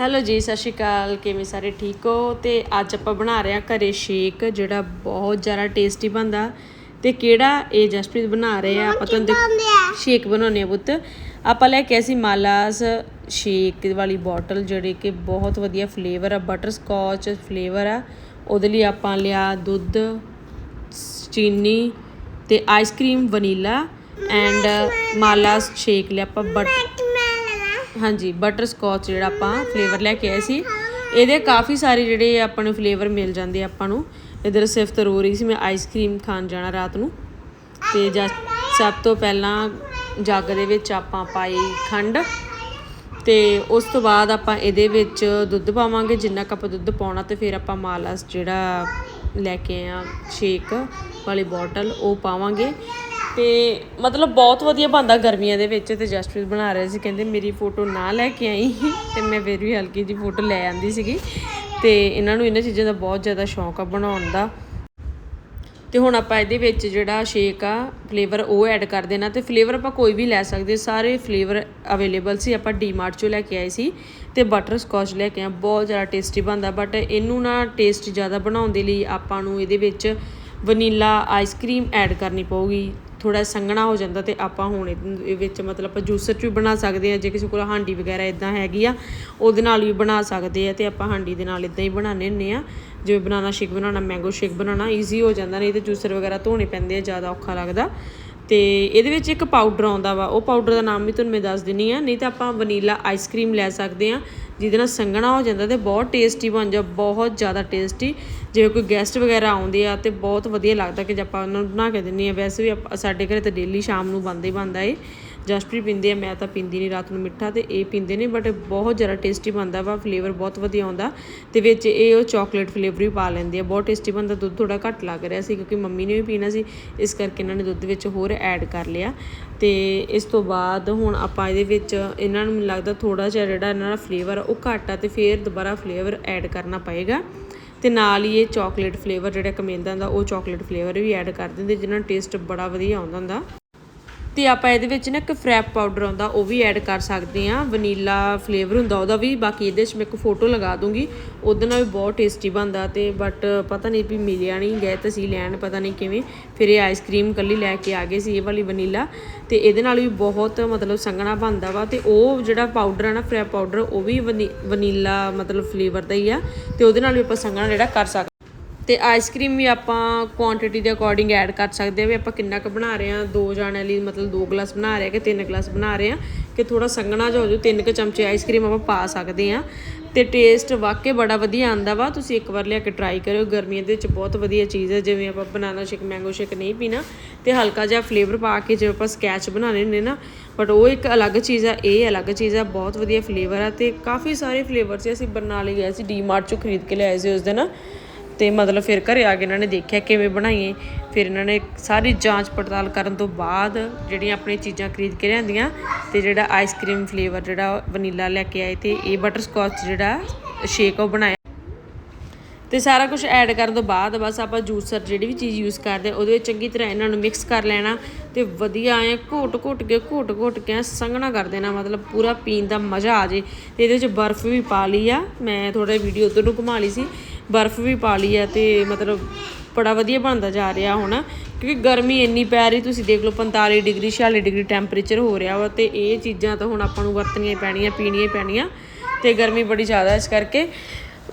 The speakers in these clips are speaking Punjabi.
ਹੈਲੋ ਜੀ ਸਤਿ ਸ਼੍ਰੀ ਅਕਾਲ। ਕਿਵੇਂ ਸਾਰੇ ਠੀਕ ਹੋ? ਤੇ ਅੱਜ ਆਪਾਂ ਬਣਾ ਰਹੇ ਹਾਂ ਘਰੇ ਸ਼ੇਕ ਜਿਹੜਾ ਬਹੁਤ ਜ਼ਿਆਦਾ ਟੇਸਟੀ ਬਣਦਾ। ਤੇ ਕਿਹੜਾ? ਇਹ ਜਸਪ੍ਰੀਤ ਬਣਾ ਰਹੇ ਆ। ਆਪਾਂ ਤੁਹਾਨੂੰ ਦੇਖ- ਸ਼ੇਕ ਬਣਾਉਣੇ ਆ ਪੁੱਤ। ਆਪਾਂ ਲੈ ਕੇ ਆਏ ਸੀ ਮਾਲਾਸ ਸ਼ੇਕ ਵਾਲੀ ਬੋਟਲ ਜਿਹੜੀ ਕਿ ਬਹੁਤ ਵਧੀਆ ਫਲੇਵਰ ਆ ਬਟਰ ਸਕੌਚ ਫਲੇਵਰ ਆ। ਉਹਦੇ ਲਈ ਆਪਾਂ ਲਿਆ ਦੁੱਧ ਚੀਨੀ ਤੇ ਆਈਸਕ੍ਰੀਮ ਵਨੀਲਾ ਐਂਡ ਮਾਲਾਸ ਸ਼ੇਕ ਲਿਆ ਆਪਾਂ ਬਟ ਹਾਂਜੀ ਬਟਰ ਸਕੌਚ ਜਿਹੜਾ ਆਪਾਂ ਫਲੇਵਰ ਲੈ ਕੇ ਆਏ ਸੀ। ਇਹਦੇ ਕਾਫੀ ਸਾਰੇ ਜਿਹੜੇ ਆਪਾਂ ਨੂੰ ਫਲੇਵਰ ਮਿਲ ਜਾਂਦੇ ਆਪਾਂ ਨੂੰ। ਇਧਰ ਸਿਫਤ ਰੋ ਰਹੀ ਸੀ ਮੈਂ ਆਈਸਕ੍ਰੀਮ ਖਾਣ ਜਾਣਾ ਰਾਤ ਨੂੰ। ਤੇ ਜਸ ਸਭ ਤੋਂ ਪਹਿਲਾਂ ਜੱਗ ਦੇ ਵਿੱਚ ਆਪਾਂ ਪਾਈ ਖੰਡ। ਤੇ ਉਸ ਤੋਂ ਬਾਅਦ ਆਪਾਂ ਇਹਦੇ ਵਿੱਚ ਦੁੱਧ ਪਾਵਾਂਗੇ, ਜਿੰਨਾ ਕੱਪ ਦੁੱਧ ਪਾਉਣਾ ਤੇ ਫਿਰ ਆਪਾਂ ਮਾਲਸ ਜਿਹੜਾ ਲੈ ਕੇ ਆਏ ਆ ਸ਼ੇਕ ਵਾਲੀ ਬੋਟਲ ਉਹ ਪਾਵਾਂਗੇ। ਤੇ ਮਤਲਬ ਬਹੁਤ ਵਧੀਆ ਬਣਦਾ ਗਰਮੀਆਂ ਦੇ ਵਿੱਚ ਤੇ ਜਸਪ੍ਰੀਤ ਬਣਾ ਰਹੇ ਸੀ, ਕਹਿੰਦੇ ਮੇਰੀ ਫੋਟੋ ਨਾ ਲੈ ਕੇ ਆਈ। ਤੇ ਮੈਂ ਫਿਰ ਵੀ ਹਲਕੀ ਜੀ ਫੋਟੋ ਲੈ ਆਂਦੀ ਸੀਗੀ। ਤੇ ਇਹਨਾਂ ਨੂੰ ਇਹਨਾਂ ਚੀਜ਼ਾਂ ਦਾ ਬਹੁਤ ਜ਼ਿਆਦਾ ਸ਼ੌਂਕ ਆ ਬਣਾਉਣ ਦਾ। ਤੇ ਹੁਣ ਆਪਾਂ ਇਹਦੇ ਵਿੱਚ ਜਿਹੜਾ ਸ਼ੇਕ ਆ ਫਲੇਵਰ ਉਹ ਐਡ ਕਰ ਦੇਣਾ ਤੇ ਫਲੇਵਰ ਆਪਾਂ ਕੋਈ ਵੀ ਲੈ ਸਕਦੇ ਸਾਰੇ ਫਲੇਵਰ ਅਵੇਲੇਬਲ ਸੀ, ਆਪਾਂ ਡੀਮਾਰਟ ਚੋਂ ਲੈ ਕੇ ਆਏ ਸੀ। ਤੇ ਬਟਰ ਸਕੌਚ ਲੈ ਕੇ ਆ ਬਹੁਤ ਜ਼ਿਆਦਾ ਟੇਸਟੀ ਬਣਦਾ। ਬਟ ਇਹਨੂੰ ਨਾ ਟੇਸਟ ਜ਼ਿਆਦਾ ਬਣਾਉਣ ਦੇ ਲਈ ਆਪਾਂ ਨੂੰ ਇਹਦੇ ਵਿੱਚ ਵਨੀਲਾ ਆਈਸਕ੍ਰੀਮ ਐਡ ਕਰਨੀ ਪਊਗੀ। ਥੋੜਾ ਸੰਘਣਾ ਹੋ ਜਾਂਦਾ ਤੇ ਆਪਾਂ ਹੁਣ ਇਹਦੇ ਵਿੱਚ ਮਤਲਬ ਆਪਾਂ ਜੂਸਰ ਚ ਵੀ ਬਣਾ ਸਕਦੇ ਆ ਜੇ ਕਿਸੇ ਕੋਲ ਹਾਂਡੀ ਵਗੈਰਾ ਇਦਾਂ ਹੈਗੀ ਆ, ਉਹਦੇ ਨਾਲ ਵੀ ਬਣਾ ਸਕਦੇ ਆ ਤੇ ਆਪਾਂ ਹਾਂਡੀ ਦੇ ਨਾਲ ਇਦਾਂ ਹੀ ਬਣਾਉਂਦੇ ਹੁੰਦੇ ਆ। ਜਿਵੇਂ ਬਨਾਨਾ ਸ਼ੇਕ, ਬਣਾਉਣਾ ਮੈਂਗੋ ਸ਼ੇਕ ਬਣਾਉਣਾ ਈਜ਼ੀ ਹੋ ਜਾਂਦਾ, ਨਹੀਂ ਤੇ ਜੂਸਰ ਵਗੈਰਾ ਧੋਣੇ ਪੈਂਦੇ ਆ, ਜ਼ਿਆਦਾ ਔਖਾ ਲੱਗਦਾ। ਤੇ ਇਹਦੇ ਵਿੱਚ ਇੱਕ ਪਾਊਡਰ ਆਉਂਦਾ ਵਾ, ਉਹ ਪਾਊਡਰ ਦਾ ਨਾਮ ਵੀ ਤੁਹਾਨੂੰ ਮੈਂ ਦੱਸ ਦਿੰਨੀ ਆ, ਨਹੀਂ ਤਾਂ ਆਪਾਂ ਵਨੀਲਾ ਆਈਸਕ੍ਰੀਮ ਲੈ ਸਕਦੇ ਆ, ਜਿਹਦੇ ਨਾਲ ਸੰਘਣਾ ਹੋ ਜਾਂਦਾ ਤੇ ਬਹੁਤ ਟੇਸਟੀ ਬਣ ਜਾ, ਬਹੁਤ ਜ਼ਿਆਦਾ ਟੇਸਟੀ ਜਿਵੇਂ ਕੋਈ ਗੈਸਟ ਵਗੈਰਾ ਆਉਂਦੇ ਆ ਤੇ ਬਹੁਤ ਵਧੀਆ ਲੱਗਦਾ ਕਿ ਜੇ ਆਪਾਂ ਉਹਨਾਂ ਨੂੰ ਬਣਾ ਕੇ ਦਿੰਨੀ ਆ, ਵੈਸੇ ਵੀ ਆਪਾਂ- ਸਾਡੇ ਘਰੇ ਤਾਂ ਡੇਲੀ ਸ਼ਾਮ ਨੂੰ ਬਣਦਾ ਹੀ ਬਣਦਾ ਏ। ਜਸਪ੍ਰੀਤ ਪੀਂਦੇ ਆ, ਮੈਂ ਤਾਂ ਪੀਂਦੀ ਨਹੀਂ ਰਾਤ ਨੂੰ ਮਿੱਠਾ ਤੇ ਇਹ ਪੀਂਦੇ ਨੇ ਬਟ ਬਹੁਤ ਜ਼ਿਆਦਾ ਟੇਸਟੀ ਬਣਦਾ ਵਾ ਫਲੇਵਰ ਬਹੁਤ ਵਧੀਆ ਆਉਂਦਾ ਤੇ ਵਿੱਚ ਇਹ ਉਹ ਚਾਕਲੇਟ ਫਲੇਵਰ ਵੀ ਪਾ ਲੈਂਦੇ ਆ। ਬਹੁਤ ਟੇਸਟੀ ਬਣਦਾ, ਦੁੱਧ ਥੋੜਾ ਘੱਟ ਲੱਗ ਰਿਹਾ ਸੀ ਕਿਉਂਕਿ ਮੰਮੀ ਨੇ ਵੀ ਪੀਣਾ ਸੀ, ਇਸ ਕਰਕੇ ਇਹਨਾਂ ਨੇ ਦੁੱਧ ਵਿੱਚ ਹੋਰ ਐਡ ਕਰ ਲਿਆ ਤੇ ਇਸ ਤੋਂ ਬਾਅਦ ਹੁਣ ਆਪਾਂ ਇਹਦੇ ਵਿੱਚ ਇਹਨਾਂ ਨੂੰ ਮੈਨੂੰ ਲੱਗਦਾ ਥੋੜਾ ਜਿਹਾ ਜਿਹੜਾ ਇਹਨਾਂ ਦਾ ਫਲੇਵਰ ਉਹ ਘੱਟ ਆ ਤੇ ਫਿਰ ਦੁਬਾਰਾ ਫਲੇਵਰ ਐਡ ਕਰਨਾ ਪਏਗਾ ਤੇ ਨਾਲ ਹੀ ਇਹ ਚਾਕਲੇਟ ਫਲੇਵਰ ਜਿਹੜਾ ਕਮੇਂਦਾ ਹੁੰਦਾ ਉਹ ਚਾਕਲੇਟ ਫਲੇਵਰ ਵੀ ਐਡ ਕਰ ਦਿੰਦੇ ਜਿਹਨਾਂ ਨਾਲ ਟੇਸਟ ਬੜਾ ਵਧੀਆ ਆਉਂਦਾ ਹੁੰਦਾ। ਤੇ ਆਪਾਂ ਇਹਦੇ ਵਿੱਚ ਨਾ ਇੱਕ ਫਰੈਪ ਪਾਊਡਰ ਆਉਂਦਾ, ਉਹ ਵੀ ਐਡ ਕਰ ਸਕਦੇ ਆ ਵਨੀਲਾ ਫਲੇਵਰ ਹੁੰਦਾ ਉਹਦਾ ਵੀ, ਬਾਕੀ ਇਹਦੇ 'ਚ ਮੈਂ ਇੱਕ ਫੋਟੋ ਲਗਾ ਦੂੰਗੀ। ਉਹਦੇ ਨਾਲ ਵੀ ਬਹੁਤ ਟੇਸਟੀ ਬਣਦਾ ਤੇ ਬਟ ਪਤਾ ਨਹੀਂ ਵੀ ਮਿਲਿਆ ਨਹੀਂ, ਗਏ ਤਾਂ ਸੀ ਲੈਣ, ਪਤਾ ਨਹੀਂ ਕਿਵੇਂ। ਫਿਰ ਇਹ ਆਈਸਕ੍ਰੀਮ ਕੱਲੀ ਲੈ ਕੇ ਆ ਗਏ ਸੀ ਇਹ ਵਾਲੀ ਵਨੀਲਾ ਤੇ ਇਹਦੇ ਨਾਲ ਵੀ ਬਹੁਤ ਮਤਲਬ ਸੰਘਣਾ ਬਣਦਾ ਵਾ ਤੇ ਉਹ ਜਿਹੜਾ ਪਾਊਡਰ ਆ ਨਾ ਫਰੈਪ ਪਾਊਡਰ ਉਹ ਵੀ ਵਨੀ- ਵਨੀਲਾ ਮਤਲਬ ਫਲੇਵਰ ਦਾ ਹੀ ਆ। ਤੇ ਉਹਦੇ ਨਾਲ ਵੀ ਆਪਾਂ ਸੰਘਣਾ ਜਿਹੜਾ ਕਰ ਸਕਦੇ ਤੇ ਆਈਸਕ੍ਰੀਮ ਵੀ ਆਪਾਂ ਕੁਆਂਟੀਟੀ ਦੇ ਅਕੋਰਡਿੰਗ ਐਡ ਕਰ ਸਕਦੇ ਆ ਵੀ ਆਪਾਂ ਕਿੰਨਾ ਕੁ ਬਣਾ ਰਹੇ ਆ ਦੋ ਜਾਣਿਆਂ ਲਈ ਮਤਲਬ ਦੋ ਗਲਾਸ ਬਣਾ ਰਹੇ ਆ ਕਿ ਤਿੰਨ ਗਲਾਸ ਬਣਾ ਰਹੇ ਆ ਕਿ ਥੋੜਾ ਸੰਘਣਾ ਜਿਹਾ ਹੋ ਜਾਊ, ਤਿੰਨ ਕੁ ਚਮਚੇ ਆਈਸਕ੍ਰੀਮ ਆਪਾਂ ਪਾ ਸਕਦੇ ਆ ਤੇ ਟੇਸਟ ਵਾਕਈ ਬੜਾ ਵਧੀਆ ਆਂਦਾ ਵਾ, ਤੁਸੀਂ ਇੱਕ ਵਾਰ ਲਿਆ ਕੇ ਟਰਾਈ ਕਰਿਓ। ਗਰਮੀਆਂ ਦੇ ਵਿੱਚ ਬਹੁਤ ਵਧੀਆ ਚੀਜ਼ ਹੈ, ਜਿਵੇਂ ਆਪਾਂ ਬਨਾਨਾ ਸ਼ੇਕ ਮੈਂਗੋ ਸ਼ੇਕ ਨਹੀਂ ਪੀਣਾ ਤੇ ਹਲਕਾ ਜਿਹਾ ਫਲੇਵਰ ਪਾ ਕੇ ਜਿਵੇਂ ਆਪਾਂ ਸਕੈਚ ਬਣਾਉਣੇ ਹੁੰਦੇ ਨਾ ਬਟ ਉਹ ਇੱਕ ਅਲੱਗ ਚੀਜ਼ ਆ, ਇਹ ਅਲੱਗ ਚੀਜ਼ ਆ, ਬਹੁਤ ਵਧੀਆ ਫਲੇਵਰ ਆ ਤੇ ਕਾਫੀ ਸਾਰੇ ਫਲੇਵਰ ਸੀ ਅਸੀਂ ਬਰਨਾਲੇ ਗਏ ਸੀ ਡੀਮਾਰਟ ਚੋਂ ਖਰੀਦ ਕੇ ਲਿਆਏ ਸੀ ਉਸ ਦਿਨ। ਤੇ ਮਤਲਬ ਫਿਰ ਘਰੇ ਆ ਕੇ ਇਹਨਾਂ ਨੇ ਦੇਖਿਆ ਕਿਵੇਂ ਬਣਾਈਏ। ਫਿਰ ਇਹਨਾਂ ਨੇ ਸਾਰੀ ਜਾਂਚ ਪੜਤਾਲ ਕਰਨ ਤੋਂ ਬਾਅਦ ਜਿਹੜੀਆਂ ਆਪਣੀਆਂ ਚੀਜ਼ਾਂ ਖਰੀਦ ਕੇ ਲਿਆਂਦੀਆਂ ਤੇ ਜਿਹੜਾ ਆਈਸਕ੍ਰੀਮ ਫਲੇਵਰ ਜਿਹੜਾ ਵਨੀਲਾ ਲੈ ਕੇ ਆਏ ਤੇ ਇਹ ਬਟਰਸਕੌਚ ਜਿਹੜਾ ਸ਼ੇਕ ਉਹ ਬਣਾਇਆ। ਤੇ ਸਾਰਾ ਕੁਝ ਐਡ ਕਰਨ ਤੋਂ ਬਾਅਦ ਬਸ ਆਪਾਂ ਜੂਸਰ ਜਿਹੜੀ ਵੀ ਚੀਜ਼ ਯੂਜ਼ ਕਰਦੇ, ਉਹਦੇ ਵਿੱਚ ਚੰਗੀ ਤਰ੍ਹਾਂ ਇਹਨਾਂ ਨੂੰ ਮਿਕਸ ਕਰ ਲੈਣਾ ਤੇ ਵਧੀਆ ਐ ਘੋਟ ਘੋਟ ਕੇ, ਘੋਟ ਘੋਟ ਕੇ ਸੰਘਣਾ ਕਰ ਦੇਣਾ, ਮਤਲਬ ਪੂਰਾ ਪੀਣ ਦਾ ਮਜ਼ਾ ਆ ਜੇ। ਤੇ ਇਹਦੇ ਵਿੱਚ ਬਰਫ਼ ਵੀ ਪਾ ਲਈ ਆ, ਮੈਂ ਥੋੜਾ ਵੀਡੀਓ ਉਧਰ ਨੂੰ ਘੁਮਾ ਲਈ ਸੀ। ਬਰਫ਼ ਵੀ ਪਾ ਲਈ ਹੈ ਤੇ ਮਤਲਬ ਬੜਾ ਵਧੀਆ ਬਣਦਾ ਜਾ ਰਿਹਾ ਹੁਣ, ਕਿਉਂਕਿ ਗਰਮੀ ਇੰਨੀ ਪੈ ਰਹੀ, ਤੁਸੀਂ ਦੇਖ ਲਓ 45 ਡਿਗਰੀ 46 ਡਿਗਰੀ ਟੈਂਪਰੇਚਰ ਹੋ ਰਿਹਾ ਵਾ ਤੇ ਇਹ ਚੀਜ਼ਾਂ ਤਾਂ ਹੁਣ ਆਪਾਂ ਨੂੰ ਵਰਤਣੀਆਂ ਹੀ ਪੈਣੀਆਂ, ਪੀਣੀਆਂ ਹੀ ਪੈਣੀਆਂ ਤੇ ਗਰਮੀ ਬੜੀ ਜ਼ਿਆਦਾ ਇਸ ਕਰਕੇ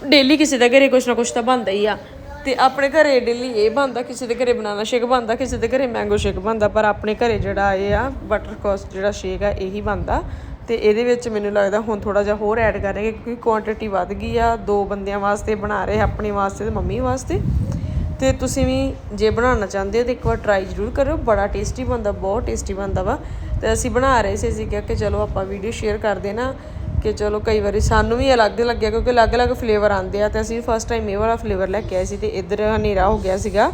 ਡੇਲੀ ਕਿਸੇ ਦੇ ਘਰੇ ਕੁਛ ਨਾ ਕੁਛ ਤਾਂ ਬਣਦਾ ਹੀ ਆ ਤੇ ਆਪਣੇ ਘਰੇ ਡੇਲੀ ਇਹ ਬਣਦਾ, ਕਿਸੇ ਦੇ ਘਰੇ ਬਨਾਨਾ ਸ਼ੇਕ ਬਣਦਾ, ਕਿਸੇ ਦੇ ਘਰੇ ਮੈਂਗੋ ਸ਼ੇਕ ਬਣਦਾ, ਪਰ ਆਪਣੇ ਘਰੇ ਜਿਹੜਾ ਇਹ ਆ ਬਟਰਕੋਚ ਜਿਹੜਾ ਸ਼ੇਕ ਆ, ਇਹੀ ਬਣਦਾ। ਤੇ ਇਹਦੇ ਵਿੱਚ ਮੈਨੂੰ ਲੱਗਦਾ ਹੁਣ ਥੋੜਾ ਜਿਹਾ ਹੋਰ ਐਡ ਕਰਾਂਗੇ ਕਿਉਂਕਿ ਕੁਆਂਟੀਟੀ ਵੱਧ ਗਈ ਆ, ਦੋ ਬੰਦਿਆਂ ਵਾਸਤੇ ਬਣਾ ਰਹੇ, ਆਪਣੇ ਵਾਸਤੇ ਤੇ ਮੰਮੀ ਵਾਸਤੇ। ਤੇ ਤੁਸੀਂ ਵੀ ਜੇ ਬਣਾਉਣਾ ਚਾਹੁੰਦੇ ਹੋ ਤਾਂ ਇੱਕ ਵਾਰ ਟਰਾਈ ਜ਼ਰੂਰ ਕਰਿਓ, ਬੜਾ ਟੇਸਟੀ ਬਣਦਾ, ਬਹੁਤ ਟੇਸਟੀ ਬਣਦਾ ਵਾ। ਤੇ ਅਸੀਂ ਬਣਾ ਰਹੇ ਸੀ, ਅਸੀਂ ਕਿਹਾ ਕਿ ਚਲੋ ਆਪਾਂ ਵੀਡੀਓ ਸ਼ੇਅਰ ਕਰਦੇ ਨਾ, ਕਿ ਚਲੋ ਕਈ ਵਾਰੀ ਸਾਨੂੰ ਵੀ ਅਲੱਗ ਲੱਗਿਆ ਕਿਉਂਕਿ ਅਲੱਗ-ਅਲੱਗ ਫਲੇਵਰ ਆਉਂਦੇ ਆ ਤੇ ਅਸੀਂ ਫਸਟ ਟਾਈਮ ਇਹ ਵਾਲਾ ਫਲੇਵਰ ਲੈ ਕੇ ਆਏ ਸੀ ਤੇ ਇੱਧਰ ਹਨੇਰਾ ਹੋ ਗਿਆ ਸੀਗਾ।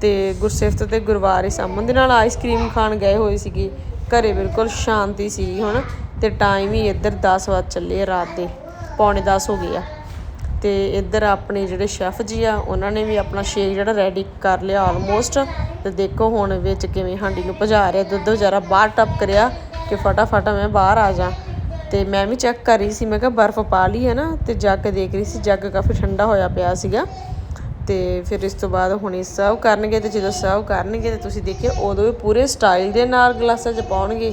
ਤੇ ਗੁਰਸਿਫਤ ਤੇ ਗੁਰਵਾਰ ਇਸ ਅਮਨ ਦੇ ਨਾਲ ਆਈਸਕ੍ਰੀਮ ਖਾਣ ਗਏ ਹੋਏ ਸੀਗੇ, ਘਰੇ ਬਿਲਕੁਲ ਸ਼ਾਂਤੀ ਸੀ ਹੁਣ। ਤੇ ਟਾਈਮ ਹੀ ਇੱਧਰ 10 ਵਜੇ ਚੱਲੇ ਆ ਰਾਤ ਦੇ, ਪੌਣੇ 10 ਹੋ ਗਏ ਆ। ਤੇ ਇੱਧਰ ਆਪਣੇ ਜਿਹੜੇ ਸ਼ੈਫ ਜੀ ਆ, ਉਹਨਾਂ ਨੇ ਵੀ ਆਪਣਾ ਸ਼ੇਕ ਜਿਹੜਾ ਰੈਡੀ ਕਰ ਲਿਆ ਆਲਮੋਸਟ ਤੇ ਦੇਖੋ ਹੁਣ ਵਿੱਚ ਕਿਵੇਂ ਹਾਂਡੀ ਨੂੰ ਭਜਾ ਰਿਹਾ, ਦੁੱਧ ਵਿਚਾਰਾ ਬਾਹਰ ਟੱਪ ਕਰਿਆ ਕਿ ਫਟਾਫਟ ਮੈਂ ਬਾਹਰ ਆ ਜਾ। ਤੇ ਮੈਂ ਵੀ ਚੈੱਕ ਕਰ ਰਹੀ ਸੀ, ਮੈਂ ਕਿਹਾ ਬਰਫ਼ ਪਾ ਲਈ ਹੈ ਨਾ, ਤੇ ਜੱਗ ਦੇਖ ਰਹੀ ਸੀ, ਜੱਗ ਕਾਫੀ ਠੰਡਾ ਹੋਇਆ ਪਿਆ ਸੀਗਾ। ਤੇ ਫਿਰ ਇਸ ਤੋਂ ਬਾਅਦ ਹੁਣ ਇਹ ਸਰਵ ਕਰਨਗੇ ਤੇ ਜਦੋਂ ਸਰਵ ਕਰਨਗੇ ਤੇ ਤੁਸੀਂ ਦੇਖਿਓ ਉਦੋਂ ਵੀ ਪੂਰੇ ਸਟਾਈਲ ਦੇ ਨਾਲ ਗਲਾਸਾਂ 'ਚ ਪਾਉਣਗੇ।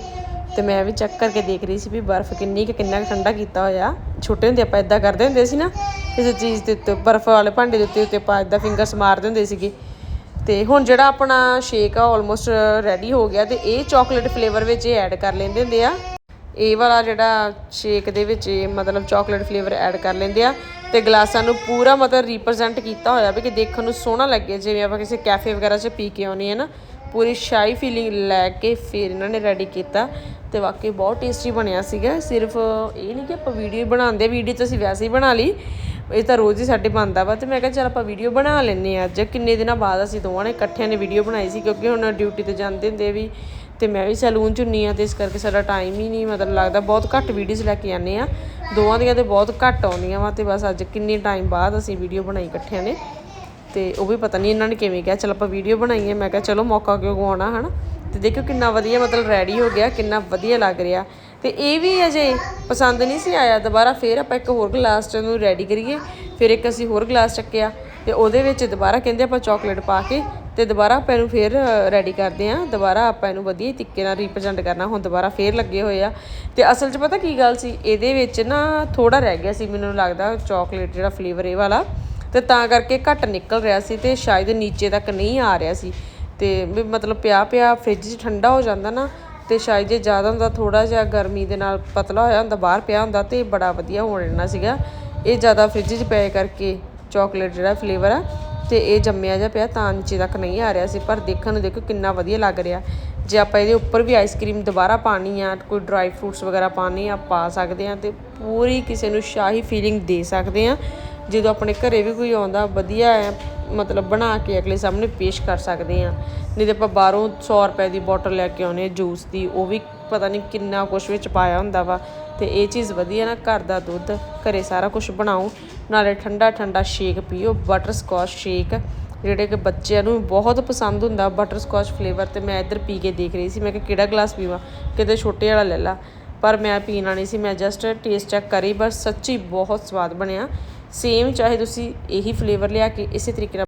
ਤੇ ਮੈਂ ਵੀ ਚੈੱਕ ਕਰਕੇ ਦੇਖ ਰਹੀ ਸੀ ਵੀ ਬਰਫ਼ ਕਿੰਨੀ ਕਿ ਕਿੰਨਾ ਕੁ ਠੰਡਾ ਕੀਤਾ ਹੋਇਆ। ਛੋਟੇ ਹੁੰਦੇ ਆਪਾਂ ਇਦਾਂ ਕਰਦੇ ਹੁੰਦੇ ਸੀ ਨਾ, ਕਿਸੇ ਚੀਜ਼ ਦੇ ਉੱਤੇ, ਬਰਫ਼ ਵਾਲੇ ਭਾਂਡੇ ਦੇ ਉੱਤੇ ਉੱਤੇ ਆਪਾਂ ਇਦਾਂ ਫਿੰਗਰਸ ਮਾਰਦੇ ਹੁੰਦੇ ਸੀਗੇ। ਤੇ ਹੁਣ ਜਿਹੜਾ ਆਪਣਾ ਸ਼ੇਕ ਆ ਆਲਮੋਸਟ ਰੈਡੀ ਹੋ ਗਿਆ ਤੇ ਇਹ ਚਾਕਲੇਟ ਫਲੇਵਰ ਵਿੱਚ ਇਹ ਐਡ ਕਰ ਲੈਂਦੇ ਹੁੰਦੇ ਆ। ਇਹ ਵਾਲਾ ਜਿਹੜਾ ਸ਼ੇਕ ਦੇ ਵਿੱਚ ਇਹ ਮਤਲਬ ਚਾਕਲੇਟ ਫਲੇਵਰ ਐਡ ਕਰ ਲੈਂਦੇ ਆ ਤੇ ਗਲਾਸਾਂ ਨੂੰ ਪੂਰਾ ਮਤਲਬ ਰਿਪਰੈਜ਼ੈਂਟ ਕੀਤਾ ਹੋਇਆ ਵੀ ਕਿ ਦੇਖਣ ਨੂੰ ਸੋਹਣਾ ਲੱਗੇ, ਜਿਵੇਂ ਆਪਾਂ ਕਿਸੇ ਕੈਫੇ ਵਗੈਰਾ 'ਚ ਪੀ ਕੇ ਆਉਨੇ ਆ ਨਾ। ਪੂਰੀ ਸ਼ਾਈ ਫੀਲਿੰਗ ਲੈ ਕੇ ਫਿਰ ਇਹਨਾਂ ਨੇ ਰੈਡੀ ਕੀਤਾ ਤੇ ਵਾਕਈ ਬਹੁਤ ਟੇਸਟੀ ਬਣਿਆ ਸੀਗਾ। ਸਿਰਫ ਇਹ ਨਹੀਂ ਕਿ ਆਪਾਂ ਵੀਡੀਓ ਬਣਾਉਂਦੇ ਵੀਡੀਓ ਤਾਂ ਅਸੀਂ ਵੈਸੇ ਹੀ ਬਣਾ ਲਈ। ਇਹ ਤਾਂ ਰੋਜ਼ ਹੀ ਸਾਡੇ ਬਣਦਾ ਵਾ ਤੇ ਮੈਂ ਕਿਹਾ ਚਲ ਆਪਾਂ ਵੀਡੀਓ ਬਣਾ ਲੈਂਦੇ ਆ ਅੱਜ। ਕਿੰਨੇ ਦਿਨਾਂ ਬਾਅਦ ਅਸੀਂ ਦੋਵਾਂ ਨੇ ਇਕੱਠਿਆਂ ਨੇ ਵੀਡੀਓ ਬਣਾਈ ਸੀ ਕਿਉਂਕਿ ਹੁਣ ਡਿਊਟੀ ਤੇ ਜਾਂਦੇ ਹੁੰਦੇ ਵੀ ਤੇ ਮੈਂ ਵੀ ਸੈਲੂਨ 'ਚ ਹੁੰਨੀ ਆ ਤੇ ਇਸ ਕਰਕੇ ਸਾਡਾ ਟਾਈਮ ਹੀ ਨਹੀਂ ਮਤਲਬ ਲੱਗਦਾ। ਬਹੁਤ ਘੱਟ ਵੀਡੀਓਜ਼ ਲੈ ਕੇ ਆਨੇ ਆ ਦੋਵਾਂ ਦੀਆਂ ਤੇ ਬਹੁਤ ਘੱਟ ਆਉਂਦੀਆਂ ਵਾ ਤੇ ਬਸ ਅੱਜ ਕਿੰਨੇ ਟਾਈਮ ਬਾਅਦ ਅਸੀਂ ਵੀਡੀਓ ਬਣਾਈ ਇਕੱਠਿਆਂ ਨੇ। ਤੇ ਉਹ ਵੀ ਪਤਾ ਨਹੀਂ ਇਹਨਾਂ ਨੇ ਕਿਵੇਂ ਕਿਹਾ, ਚਲ ਆਪਾਂ ਵੀਡੀਓ ਬਣਾਈਏ। ਮੈਂ ਕਿਹਾ, ਚਲੋ ਮੌਕਾ ਕਿਉਂ ਗਵਾਉਣਾ ਹਨਾ? ਤੇ ਦੇਖਿਓ ਕਿੰਨਾ ਵਧੀਆ ਮਤਲਬ ਰੈਡੀ ਹੋ ਗਿਆ, ਕਿੰਨਾ ਵਧੀਆ ਲੱਗ ਰਿਹਾ। ਤੇ ਇਹ ਵੀ ਅਜੇ ਪਸੰਦ ਨਹੀਂ ਸੀ ਆਇਆ। ਦੁਬਾਰਾ ਫੇਰ ਆਪਾਂ ਇੱਕ ਹੋਰ ਗਲਾਸ ਚ ਉਹਨੂੰ ਰੈਡੀ ਕਰੀਏ। ਫਿਰ ਇੱਕ ਅਸੀਂ ਹੋਰ ਗਲਾਸ ਚੱਕਿਆ। ਤੇ ਉਹਦੇ ਵਿੱਚ ਦੁਬਾਰਾ ਕਹਿੰਦੇ ਆਪਾਂ ਚਾਕਲੇਟ ਪਾ ਕੇ ਤੇ ਦੁਬਾਰਾ ਆਪਾਂ ਇਹਨੂੰ ਫੇਰ ਰੈਡੀ ਕਰਦੇ ਆਂ ਦੁਬਾਰਾ ਆਪਾਂ ਇਹਨੂੰ ਵਧੀਆ ਤਰੀਕੇ ਨਾਲ ਰਿਪਰੈਜ਼ੈਂਟ ਕਰਨਾ। ਹੁਣ ਦੁਬਾਰਾ ਫੇਰ ਲੱਗੇ ਹੋਏ ਆ। ਤੇ ਅਸਲ 'ਚ ਪਤਾ ਕੀ ਗੱਲ ਸੀ? ਇਹਦੇ ਵਿੱਚ ਨਾ ਥੋੜਾ ਰਹਿ ਗਿਆ ਸੀ। ਮੈਨੂੰ ਲੱਗਦਾ ਚਾਕਲੇਟ ਜਿਹੜਾ ਫਲੇਵਰ ਇਹ ਵਾਲਾ। ਤੇ ਤਾਂ ਕਰਕੇ ਘੱਟ ਨਿਕਲ ਰਿਹਾ ਸੀ ਤੇ ਸ਼ਾਇਦ ਨੀਚੇ ਤੱਕ ਨਹੀਂ ਆ ਰਿਹਾ ਸੀ। ਤੇ ਵੀ ਮਤਲਬ ਪਿਆ ਪਿਆ ਫ੍ਰਿਜ 'ਚ ਠੰਡਾ ਹੋ ਜਾਂਦਾ ਨਾ, ਤੇ ਸ਼ਾਇਦ ਜੇ ਜ਼ਿਆਦਾ ਹੁੰਦਾ ਥੋੜਾ ਜਿਹਾ ਗਰਮੀ ਦੇ ਨਾਲ ਪਤਲਾ ਹੋਇਆ ਹੁੰਦਾ, ਬਾਹਰ ਪਿਆ ਹੁੰਦਾ ਤੇ ਬੜਾ ਵਧੀਆ ਹੋ ਜਾਣਾ ਸੀਗਾ। ਇਹ ਜ਼ਿਆਦਾ ਫ੍ਰਿਜ 'ਚ ਪਏ ਕਰਕੇ ਚਾਕਲੇਟ ਜਿਹੜਾ ਫਲੇਵਰ ਆ ਤੇ ਇਹ ਜੰਮਿਆ ਜਿਹਾ ਪਿਆ, ਤਾਂ ਨੀਚੇ ਤੱਕ ਨਹੀਂ ਆ ਰਿਹਾ ਸੀ, ਪਰ ਦੇਖਣ ਨੂੰ ਦੇਖੋ ਕਿੰਨਾ ਵਧੀਆ ਲੱਗ ਰਿਹਾ। ਜੇ ਆਪਾਂ ਇਹਦੇ ਉੱਪਰ ਵੀ ਆਈਸਕ੍ਰੀਮ ਦੁਬਾਰਾ ਪਾਣੀ ਆ, ਕੋਈ ਡਰਾਈ ਫਰੂਟਸ ਵਗੈਰਾ ਪਾਣੇ ਆ, ਪਾ ਸਕਦੇ ਆ ਤੇ ਪੂਰੀ ਕਿਸੇ ਨੂੰ ਸ਼ਾਹੀ ਫੀਲਿੰਗ ਦੇ ਸਕਦੇ ਆ। ਜਦੋਂ ਆਪਣੇ ਘਰੇ ਵੀ ਕੋਈ ਆਉਂਦਾ, ਵਧੀਆ ਹੈ ਮਤਲਬ ਬਣਾ ਕੇ ਅਗਲੇ ਸਾਹਮਣੇ ਪੇਸ਼ ਕਰ ਸਕਦੇ ਆ। ਨਹੀਂ ਤੇ ਆਪਾਂ ਬਾਹਰੋਂ 100 ਰੁਪਏ ਦੀ ਬੋਟਲ ਲੈ ਕੇ ਆਉਨੇ ਜੂਸ ਦੀ, ਉਹ ਵੀ ਪਤਾ ਨਹੀਂ ਕਿੰਨਾ ਕੁਛ ਵਿੱਚ ਪਾਇਆ ਹੁੰਦਾ ਵਾ। ਤੇ ਇਹ ਚੀਜ਼ ਵਧੀਆ ਨਾ, ਘਰ ਦਾ ਦੁੱਧ, ਘਰੇ ਸਾਰਾ ਕੁਝ ਬਣਾਓ। ਨਾਲੇ ਠੰਡਾ ਠੰਡਾ ਸ਼ੇਕ ਪੀਓ ਬਟਰ ਸਕੌਚ ਸ਼ੇਕ ਜਿਹੜੇ ਕਿ ਬੱਚਿਆਂ ਨੂੰ ਬਹੁਤ ਪਸੰਦ ਹੁੰਦਾ। ਬਟਰ ਸਕੌਚ ਫਲੇਵਰ ਤੇ ਮੈਂ ਇੱਧਰ ਪੀ ਕੇ ਦੇਖ ਰਹੀ ਸੀ, ਮੈਂ ਕਿ ਕਿਹੜਾ ਗਲਾਸ ਪੀਵਾਂ? ਕਿਤੇ ਛੋਟੇ ਵਾਲਾ ਲੈ ਲਾ। ਪਰ ਮੈਂ ਪੀਣਾ ਨਹੀਂ ਸੀ, ਮੈਂ ਜਸਟ ਟੇਸਟ ਚੈੱਕ ਕਰੀ, ਬਸ ਸੱਚੀ ਬਹੁਤ ਸਵਾਦ ਬਣਿਆ। ਸੇਮ ਚਾਹੇ ਤੁਸੀਂ ਇਹੀ ਫਲੇਵਰ ਲਿਆ ਕੇ ਇਸੇ ਤਰੀਕੇ ਨਾਲ